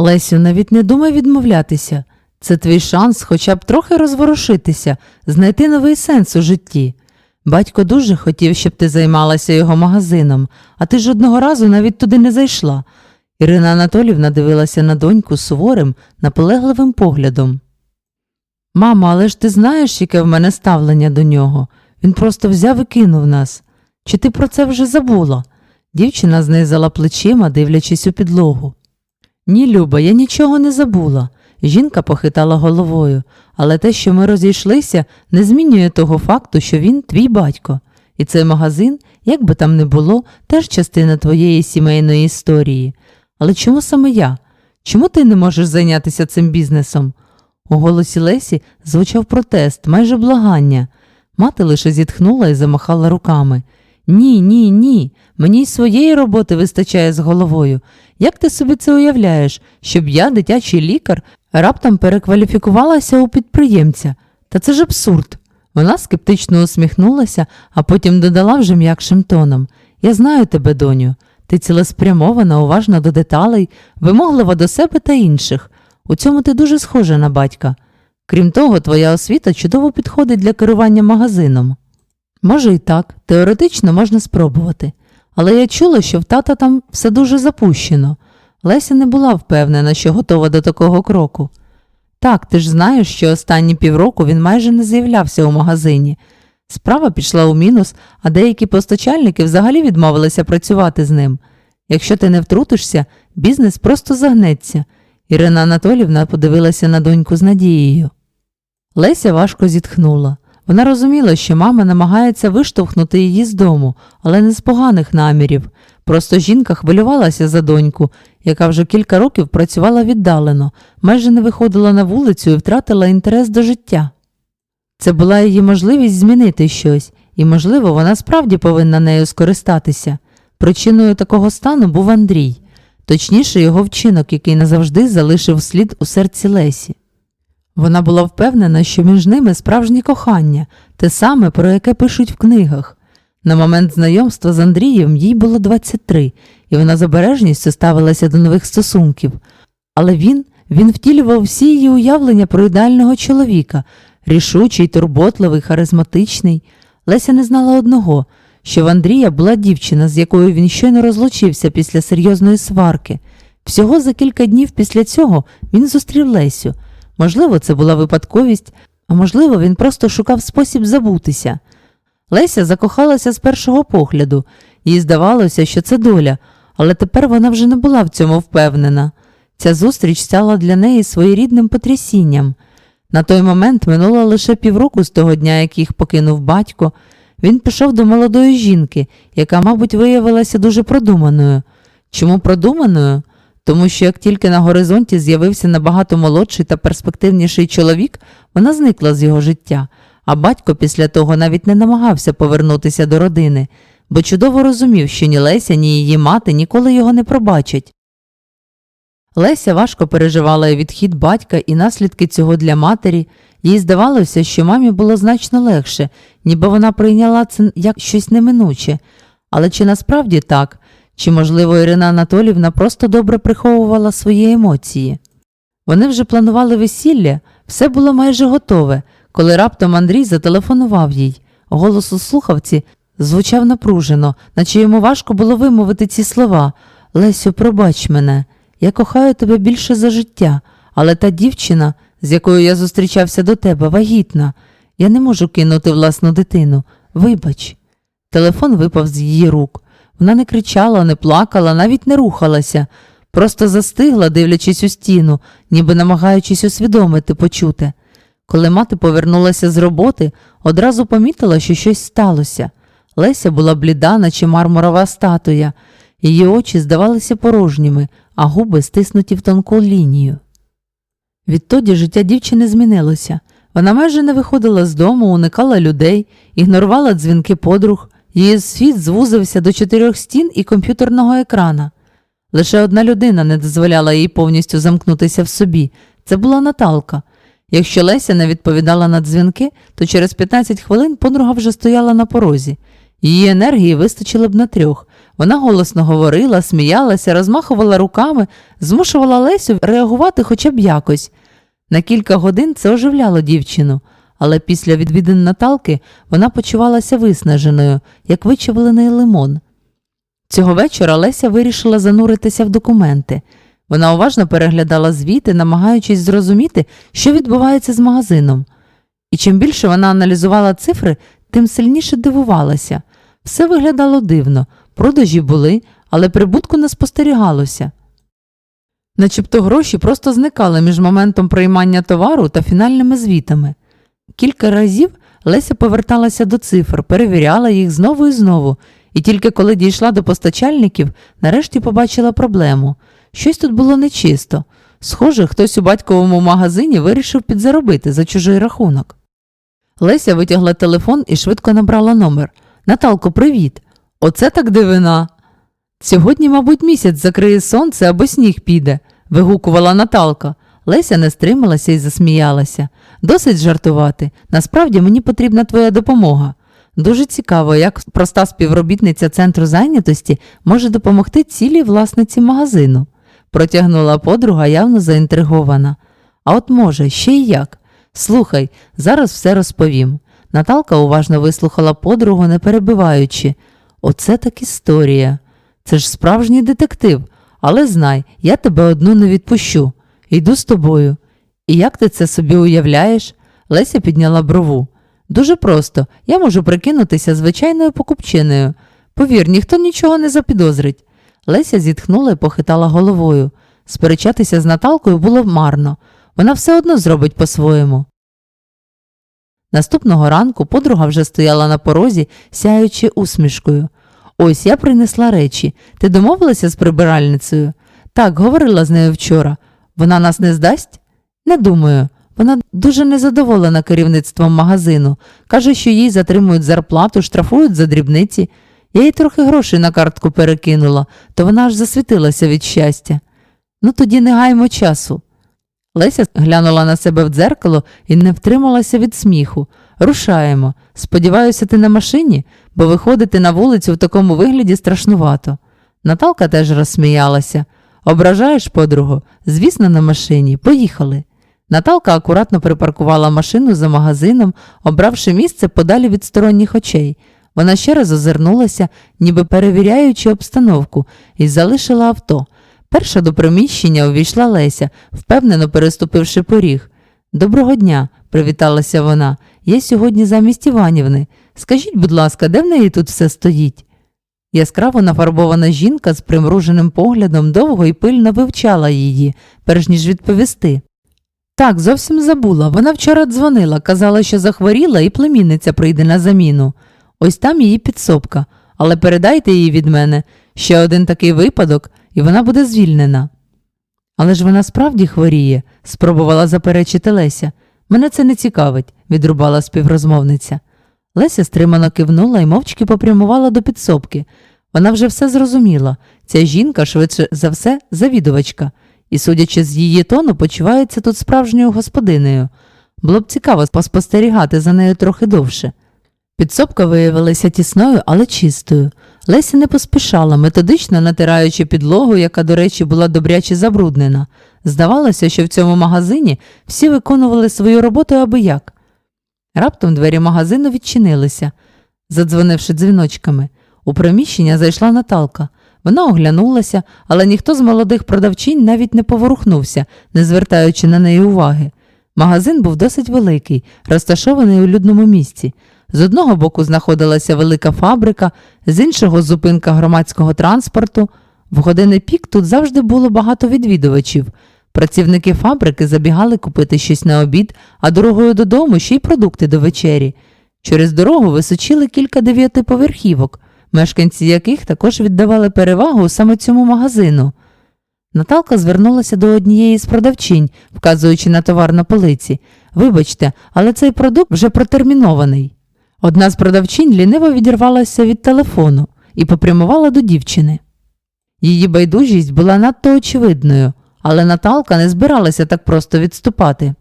Лесю, навіть не думай відмовлятися. Це твій шанс хоча б трохи розворушитися, знайти новий сенс у житті. Батько дуже хотів, щоб ти займалася його магазином, а ти ж одного разу навіть туди не зайшла. Ірина Анатолівна дивилася на доньку суворим, наполегливим поглядом. Мамо, але ж ти знаєш, яке в мене ставлення до нього. Він просто взяв і кинув нас. Чи ти про це вже забула? Дівчина знизала плечима, дивлячись у підлогу. Ні, Люба, я нічого не забула. Жінка похитала головою, але те, що ми розійшлися, не змінює того факту, що він твій батько. І цей магазин, як би там не було, теж частина твоєї сімейної історії. Але чому саме я? Чому ти не можеш зайнятися цим бізнесом? У голосі Лесі звучав протест, майже благання. Мати лише зітхнула і замахала руками. Ні, ні, ні. Мені й своєї роботи вистачає з головою. Як ти собі це уявляєш, щоб я, дитячий лікар, раптом перекваліфікувалася у підприємця? Та це ж абсурд. Вона скептично усміхнулася, а потім додала вже м'якшим тоном. Я знаю тебе, доню. Ти цілеспрямована, уважна до деталей, вимоглива до себе та інших. У цьому ти дуже схожа на батька. Крім того, твоя освіта чудово підходить для керування магазином. Може і так, теоретично можна спробувати. Але я чула, що в тата там все дуже запущено. Леся не була впевнена, що готова до такого кроку. Так, ти ж знаєш, що останні півроку він майже не з'являвся у магазині. Справа пішла у мінус, а деякі постачальники взагалі відмовилися працювати з ним. Якщо ти не втрутишся, бізнес просто загнеться. Ірина Анатолівна подивилася на доньку з надією. Леся важко зітхнула. Вона розуміла, що мама намагається виштовхнути її з дому, але не з поганих намірів. Просто жінка хвилювалася за доньку, яка вже кілька років працювала віддалено, майже не виходила на вулицю і втратила інтерес до життя. Це була її можливість змінити щось, і, можливо, вона справді повинна нею скористатися. Причиною такого стану був Андрій, точніше, його вчинок, який назавжди залишив слід у серці Лесі. Вона була впевнена, що між ними справжнє кохання, те саме, про яке пишуть в книгах. На момент знайомства з Андрієм їй було 23, і вона з обережністю ставилася до нових стосунків. Але він, він втілював всі її уявлення про ідеального чоловіка, рішучий, турботливий, харизматичний. Леся не знала одного, що в Андрія була дівчина, з якою він щойно розлучився після серйозної сварки. Всього за кілька днів після цього він зустрів Лесю. Можливо, це була випадковість, а можливо, він просто шукав спосіб забутися. Леся закохалася з першого погляду, їй здавалося, що це доля, але тепер вона вже не була в цьому впевнена. Ця зустріч стала для неї своєрідним потрясінням. На той момент минуло лише півроку з того дня, як їх покинув батько. Він пішов до молодої жінки, яка, мабуть, виявилася дуже продуманою. Чому продуманою? Тому що як тільки на горизонті з'явився набагато молодший та перспективніший чоловік, вона зникла з його життя, а батько після того навіть не намагався повернутися до родини, бо чудово розумів, що ні Леся, ні її мати ніколи його не пробачать. Леся важко переживала відхід батька і наслідки цього для матері. Їй здавалося, що мамі було значно легше, ніби вона прийняла це як щось неминуче. Але чи насправді так? Чи, можливо, Ірина Анатолівна просто добре приховувала свої емоції? Вони вже планували весілля, все було майже готове, коли раптом Андрій зателефонував їй. Голос у слухавці звучав напружено, наче йому важко було вимовити ці слова. Лесю, пробач мене, я кохаю тебе більше за життя, але та дівчина, з якою я зустрічався до тебе, вагітна. Я не можу кинути власну дитину. Вибач. Телефон випав з її рук. Вона не кричала, не плакала, навіть не рухалася, просто застигла, дивлячись у стіну, ніби намагаючись усвідомити, почути. Коли мати повернулася з роботи, одразу помітила, що щось сталося. Леся була бліда, наче мармурова статуя, її очі здавалися порожніми, а губи стиснуті в тонку лінію. Відтоді життя дівчини змінилося. Вона майже не виходила з дому, уникала людей, ігнорувала дзвінки подруг. Її світ звузився до чотирьох стін і комп'ютерного екрана. Лише одна людина не дозволяла їй повністю замкнутися в собі це була Наталка. Якщо Леся не відповідала на дзвінки, то через 15 хвилин подруга вже стояла на порозі. Її енергії вистачило б на трьох. Вона голосно говорила, сміялася, розмахувала руками, змушувала Лесю реагувати хоча б якось. На кілька годин це оживляло дівчину, але після відвідин Наталки вона почувалася виснаженою, як вичавлений лимон. Цього вечора Леся вирішила зануритися в документи. Вона уважно переглядала звіти, намагаючись зрозуміти, що відбувається з магазином. І чим більше вона аналізувала цифри, тим сильніше дивувалася. Все виглядало дивно, продажі були, але прибутку не спостерігалося. Начебто гроші просто зникали між моментом приймання товару та фінальними звітами. Кілька разів Леся поверталася до цифр, перевіряла їх знову і знову, і тільки коли дійшла до постачальників, нарешті побачила проблему. Щось тут було нечисто. Схоже, хтось у батьковому магазині вирішив підзаробити за чужий рахунок. Леся витягла телефон і швидко набрала номер. Наталко, привіт! Оце так дивина. Сьогодні, мабуть, місяць закриє сонце або сніг піде, вигукувала Наталка. Леся не стрималася і засміялася. Досить жартувати. Насправді мені потрібна твоя допомога. Дуже цікаво, як проста співробітниця центру зайнятості може допомогти цілій власниці магазину, протягнула подруга, явно заінтригована. А от може, ще й як. Слухай, зараз все розповім. Наталка уважно вислухала подругу, не перебиваючи. Оце так історія. Це ж справжній детектив, але знай, я тебе одну не відпущу. Йду з тобою. І як ти це собі уявляєш? Леся підняла брову. Дуже просто, я можу прикинутися звичайною покупчиною. Повір, ніхто нічого не запідозрить. Леся зітхнула і похитала головою. Сперечатися з Наталкою було марно. Вона все одно зробить по-своєму. Наступного ранку подруга вже стояла на порозі, сяючи усмішкою. Ось я принесла речі. Ти домовилася з прибиральницею? Так, говорила з нею вчора. Вона нас не здасть? Не думаю. Вона дуже незадоволена керівництвом магазину. Каже, що їй затримують зарплату, штрафують за дрібниці. Я їй трохи грошей на картку перекинула, то вона аж засвітилася від щастя. Ну тоді не гаймо часу. Леся глянула на себе в дзеркало і не втрималася від сміху. Рушаємо. Сподіваюся, ти на машині, бо виходити на вулицю в такому вигляді страшнувато. Наталка теж розсміялася. Ображаєш, подругу? Звісно, на машині. Поїхали. Наталка акуратно припаркувала машину за магазином, обравши місце подалі від сторонніх очей. Вона ще раз озирнулася, ніби перевіряючи обстановку, і залишила авто. Перша до приміщення увійшла Леся, впевнено переступивши поріг. Доброго дня, привіталася вона. Я сьогодні замість Іванівни. Скажіть, будь ласка, де в неї тут все стоїть? Яскраво нафарбована жінка з примруженим поглядом довго і пильно вивчала її, перш ніж відповісти. Так, зовсім забула. Вона вчора дзвонила, казала, що захворіла і племінниця прийде на заміну. Ось там її підсобка, але передайте їй від мене ще один такий випадок, і вона буде звільнена. Але ж вона справді хворіє, спробувала заперечити Леся. Мене це не цікавить, відрубала співрозмовниця. Леся стримано кивнула і мовчки попрямувала до підсобки. Вона вже все зрозуміла. Ця жінка, швидше за все, завідувачка, і, судячи з її тону, почувається тут справжньою господинею. Було б цікаво поспостерігати за нею трохи довше. Підсобка виявилася тісною, але чистою. Леся не поспішала, методично натираючи підлогу, яка, до речі, була добряче забруднена. Здавалося, що в цьому магазині всі виконували свою роботу аби як. Раптом двері магазину відчинилися, задзвонивши дзвіночками. У приміщення зайшла Наталка. Вона оглянулася, але ніхто з молодих продавчинь навіть не поворухнувся, не звертаючи на неї уваги. Магазин був досить великий, розташований у людному місці. З одного боку знаходилася велика фабрика, з іншого зупинка громадського транспорту. В години пік тут завжди було багато відвідувачів. Працівники фабрики забігали купити щось на обід, а дорогою додому ще й продукти до вечері. Через дорогу височили кілька дев'ятиповерхівок, мешканці яких також віддавали перевагу саме цьому магазину. Наталка звернулася до однієї з продавчинь, вказуючи на товар на полиці. Вибачте, але цей продукт вже протермінований. Одна з продавчинь ліниво відірвалася від телефону і попрямувала до дівчини. Її байдужість була надто очевидною, але Наталка не збиралася так просто відступати.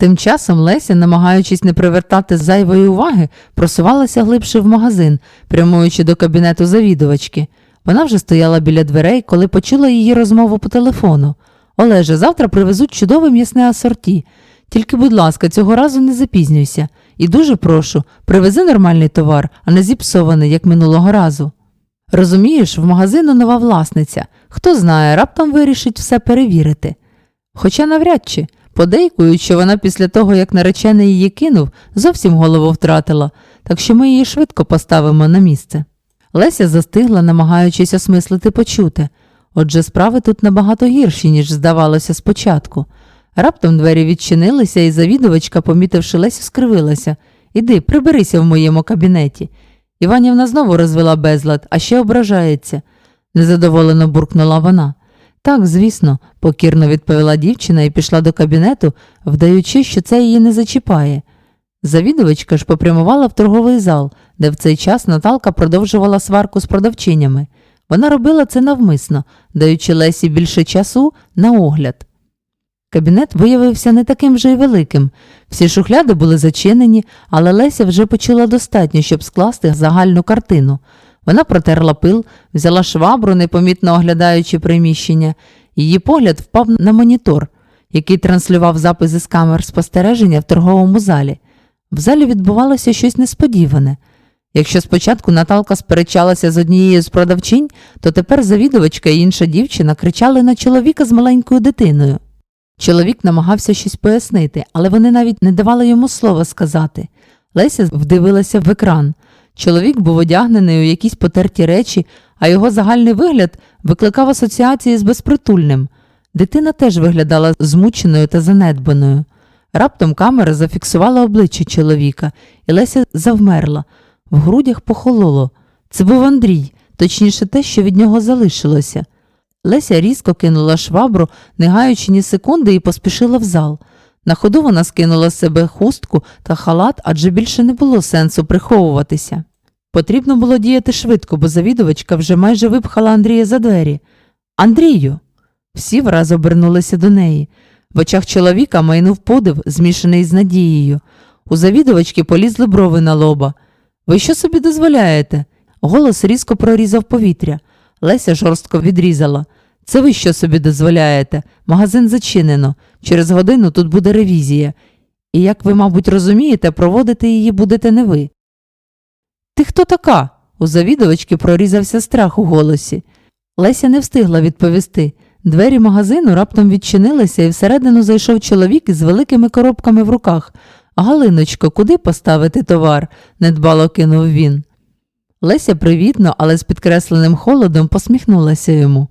Тим часом Леся, намагаючись не привертати зайвої уваги, просувалася глибше в магазин, прямуючи до кабінету завідувачки. Вона вже стояла біля дверей, коли почула її розмову по телефону. Олеже, завтра привезуть чудове м'ясне асорті. Тільки, будь ласка, цього разу не запізнюйся. І дуже прошу, привези нормальний товар, а не зіпсований, як минулого разу. Розумієш, в магазину нова власниця. Хто знає, раптом вирішить все перевірити. Хоча навряд чи, подейкують, що вона після того, як наречений її кинув, зовсім голову втратила, так що ми її швидко поставимо на місце. Леся застигла, намагаючись осмислити почуте. Отже, справи тут набагато гірші, ніж здавалося спочатку. Раптом двері відчинилися, і завідувачка, помітивши Лесю, скривилася. Іди, приберися в моєму кабінеті. Іванівна знову розвела безлад, а ще ображається, незадоволено буркнула вона. Так, звісно, покірно відповіла дівчина і пішла до кабінету, вдаючи, що це її не зачіпає. Завідувачка ж попрямувала в торговий зал, де в цей час Наталка продовжувала сварку з продавчинями. Вона робила це навмисно, даючи Лесі більше часу на огляд. Кабінет виявився не таким вже й великим. Всі шухляди були зачинені, але Леся вже почула достатньо, щоб скласти загальну картину. Вона протерла пил, взяла швабру, непомітно оглядаючи приміщення. Її погляд впав на монітор, який транслював записи з камер спостереження в торговому залі. В залі відбувалося щось несподіване. Якщо спочатку Наталка сперечалася з однією з продавчинь, то тепер завідувачка і інша дівчина кричали на чоловіка з маленькою дитиною. Чоловік намагався щось пояснити, але вони навіть не давали йому слова сказати. Леся вдивилася в екран. Чоловік був одягнений у якісь потерті речі, а його загальний вигляд викликав асоціації з безпритульним. Дитина теж виглядала змученою та занедбаною. Раптом камера зафіксувала обличчя чоловіка, і Леся завмерла. В грудях похололо. Це був Андрій, точніше те, що від нього залишилося. Леся різко кинула швабру, не гаючи ні секунди, і поспішила в зал. На ходу вона скинула з себе хустку та халат, адже більше не було сенсу приховуватися. Потрібно було діяти швидко, бо завідувачка вже майже випхала Андрія за двері. Андрію. Всі враз обернулися до неї. В очах чоловіка майнув подив, змішаний з надією. У завідувачки полізли брови на лоба. Ви що собі дозволяєте? Голос різко прорізав повітря. Леся жорстко відрізала. Це ви що собі дозволяєте? Магазин зачинено. Через годину тут буде ревізія. І, як ви, мабуть, розумієте, проводити її будете не ви. Ти хто така? У завідувачки прорізався страх у голосі. Леся не встигла відповісти. Двері магазину раптом відчинилися, і всередину зайшов чоловік із великими коробками в руках. Галиночко, куди поставити товар? недбало кинув він. Леся привітно, але з підкресленим холодом посміхнулася йому.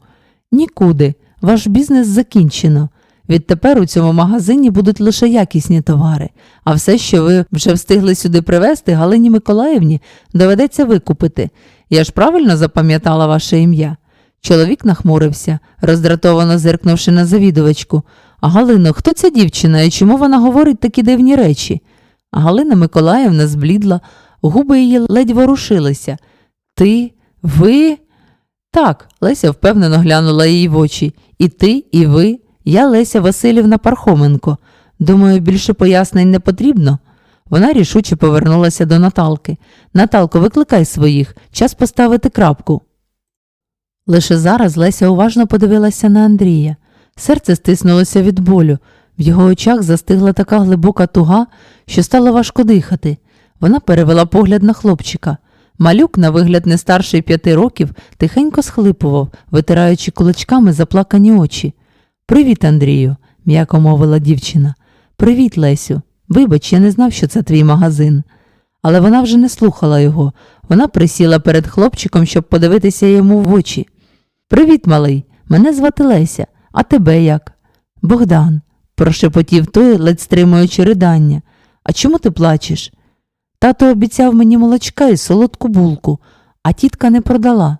Нікуди, ваш бізнес закінчено. Відтепер у цьому магазині будуть лише якісні товари, а все, що ви вже встигли сюди привезти, Галині Миколаївні, доведеться викупити. Я ж правильно запам'ятала ваше ім'я. Чоловік нахмурився, роздратовано зиркнувши на завідувачку. Галино, хто ця дівчина і чому вона говорить такі дивні речі? Галина Миколаївна зблідла, губи її ледь ворушилися. Ти, ви? Так, Леся впевнено глянула їй в очі. І ти, і ви. Я Леся Васильівна Пархоменко. Думаю, більше пояснень не потрібно. Вона рішуче повернулася до Наталки. Наталко, викликай своїх, час поставити крапку. Лише зараз Леся уважно подивилася на Андрія. Серце стиснулося від болю. В його очах застигла така глибока туга, що стало важко дихати. Вона перевела погляд на хлопчика. Малюк, на вигляд не старший п'яти років, тихенько схлипував, витираючи кулачками заплакані очі. Привіт, Андрію, м'яко мовила дівчина. Привіт, Лесю. Вибач, я не знав, що це твій магазин. Але вона вже не слухала його. Вона присіла перед хлопчиком, щоб подивитися йому в очі. Привіт, малий. Мене звати Леся. А тебе як? Богдан, прошепотів той, ледь стримуючи ридання. А чому ти плачеш? Тато обіцяв мені молочка і солодку булку, а тітка не продала.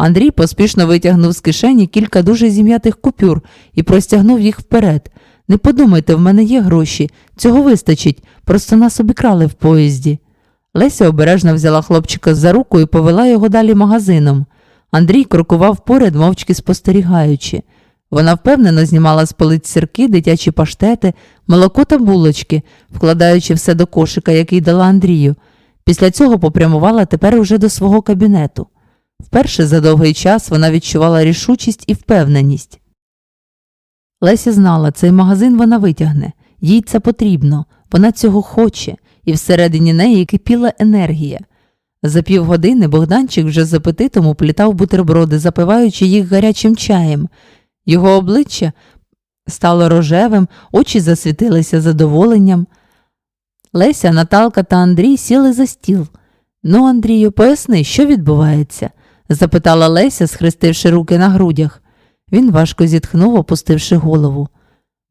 Андрій поспішно витягнув з кишені кілька дуже зім'ятих купюр і простягнув їх вперед. Не подумайте, в мене є гроші, цього вистачить, просто нас обікрали в поїзді. Леся обережно взяла хлопчика за руку і повела його далі магазином. Андрій крокував поряд, мовчки спостерігаючи. Вона впевнено знімала з полиць сирки, дитячі паштети, молоко та булочки, вкладаючи все до кошика, який дала Андрію. Після цього попрямувала тепер уже до свого кабінету. Вперше за довгий час вона відчувала рішучість і впевненість. Леся знала, цей магазин вона витягне, їй це потрібно, вона цього хоче, і всередині неї кипіла енергія. За півгодини Богданчик вже з апетитом уплітав бутерброди, запиваючи їх гарячим чаєм. Його обличчя стало рожевим, очі засвітилися задоволенням. Леся, Наталка та Андрій сіли за стіл. Ну, Андрію, поясни, що відбувається? Запитала Леся, схрестивши руки на грудях. Він важко зітхнув, опустивши голову.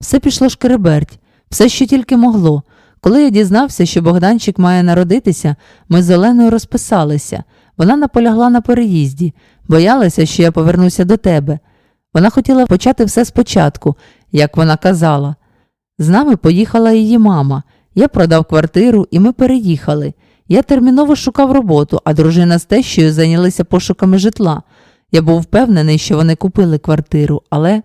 Все пішло шкереберть, все, що тільки могло. Коли я дізнався, що Богданчик має народитися, ми з Оленою розписалися. Вона наполягла на переїзді, боялася, що я повернуся до тебе. Вона хотіла почати все спочатку, як вона казала. З нами поїхала її мама. Я продав квартиру, і ми переїхали. Я терміново шукав роботу, а дружина з тещою зайнялися пошуками житла. Я був впевнений, що вони купили квартиру, але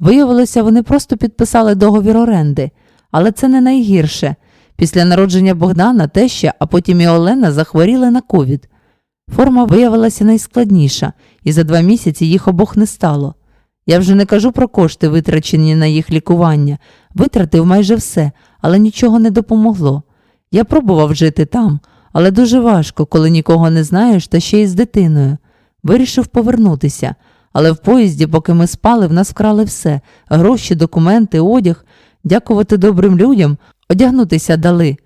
виявилося, вони просто підписали договір оренди. Але це не найгірше. Після народження Богдана теща, а потім і Олена захворіли на ковід. Форма виявилася найскладніша, і за два місяці їх обох не стало. Я вже не кажу про кошти, витрачені на їх лікування, витратив майже все, але нічого не допомогло. Я пробував жити там, але дуже важко, коли нікого не знаєш та ще й з дитиною. Вирішив повернутися, але в поїзді, поки ми спали, в нас вкрали все гроші, документи, одяг. Дякувати добрим людям, одягнутися дали.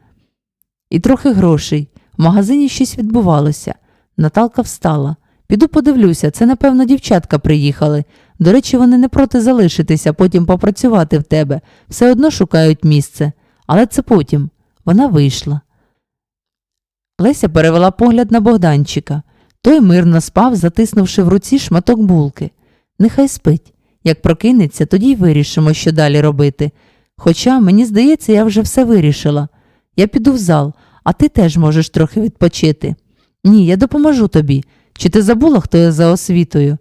І трохи грошей. В магазині щось відбувалося. Наталка встала. Піду подивлюся, це, напевно, дівчатка приїхали. До речі, вони не проти залишитися, потім попрацювати в тебе. Все одно шукають місце. Але це потім. Вона вийшла. Леся перевела погляд на Богданчика. Той мирно спав, затиснувши в руці шматок булки. Нехай спить. Як прокинеться, тоді й вирішимо, що далі робити. Хоча, мені здається, я вже все вирішила. Я піду в зал, а ти теж можеш трохи відпочити. Ні, я допоможу тобі. Чи ти забула, хто я за освітою?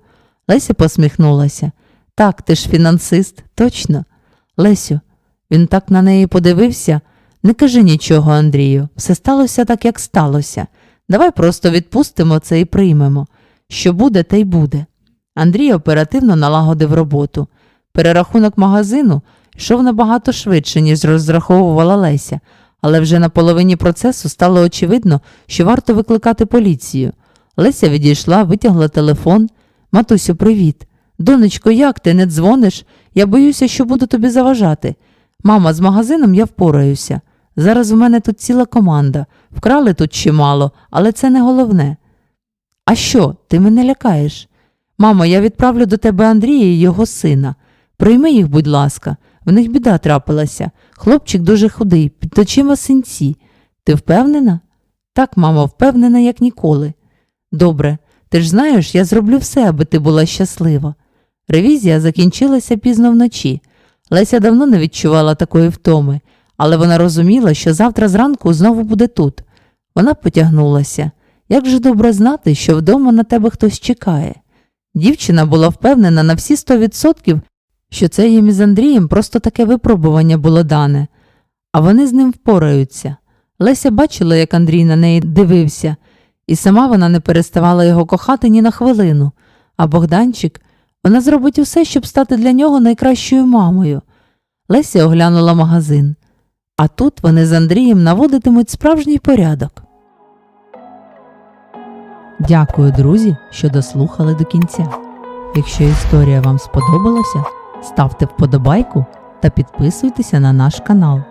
Леся посміхнулася. Так, ти ж фінансист, точно. Лесю, він так на неї подивився. Не кажи нічого, Андрію, все сталося так, як сталося. Давай просто відпустимо це і приймемо. Що буде, те й буде. Андрій оперативно налагодив роботу. Перерахунок магазину йшов набагато швидше, ніж розраховувала Леся, але вже на половині процесу стало очевидно, що варто викликати поліцію. Леся відійшла, витягла телефон. Матусю, привіт. Донечко, як ти не дзвониш? Я боюся, що буду тобі заважати. Мама, з магазином я впораюся. Зараз у мене тут ціла команда. Вкрали тут чимало, але це не головне. А що, ти мене лякаєш? Мамо, я відправлю до тебе Андрія і його сина. Прийми їх, будь ласка, в них біда трапилася. Хлопчик дуже худий, під очима синці. Ти впевнена? Так, мамо, впевнена, як ніколи. Добре, ти ж знаєш, я зроблю все, аби ти була щаслива. Ревізія закінчилася пізно вночі. Леся давно не відчувала такої втоми, але вона розуміла, що завтра зранку знову буде тут. Вона потягнулася. Як же добре знати, що вдома на тебе хтось чекає. Дівчина була впевнена на всі сто відсотків, що це їм із Андрієм просто таке випробування було дане, а вони з ним впораються. Леся бачила, як Андрій на неї дивився, і сама вона не переставала його кохати ні на хвилину, а Богданчик вона зробить усе, щоб стати для нього найкращою мамою. Леся оглянула магазин, а тут вони з Андрієм наводитимуть справжній порядок. Дякую, друзі, що дослухали до кінця. Якщо історія вам сподобалася, ставте вподобайку та підписуйтеся на наш канал.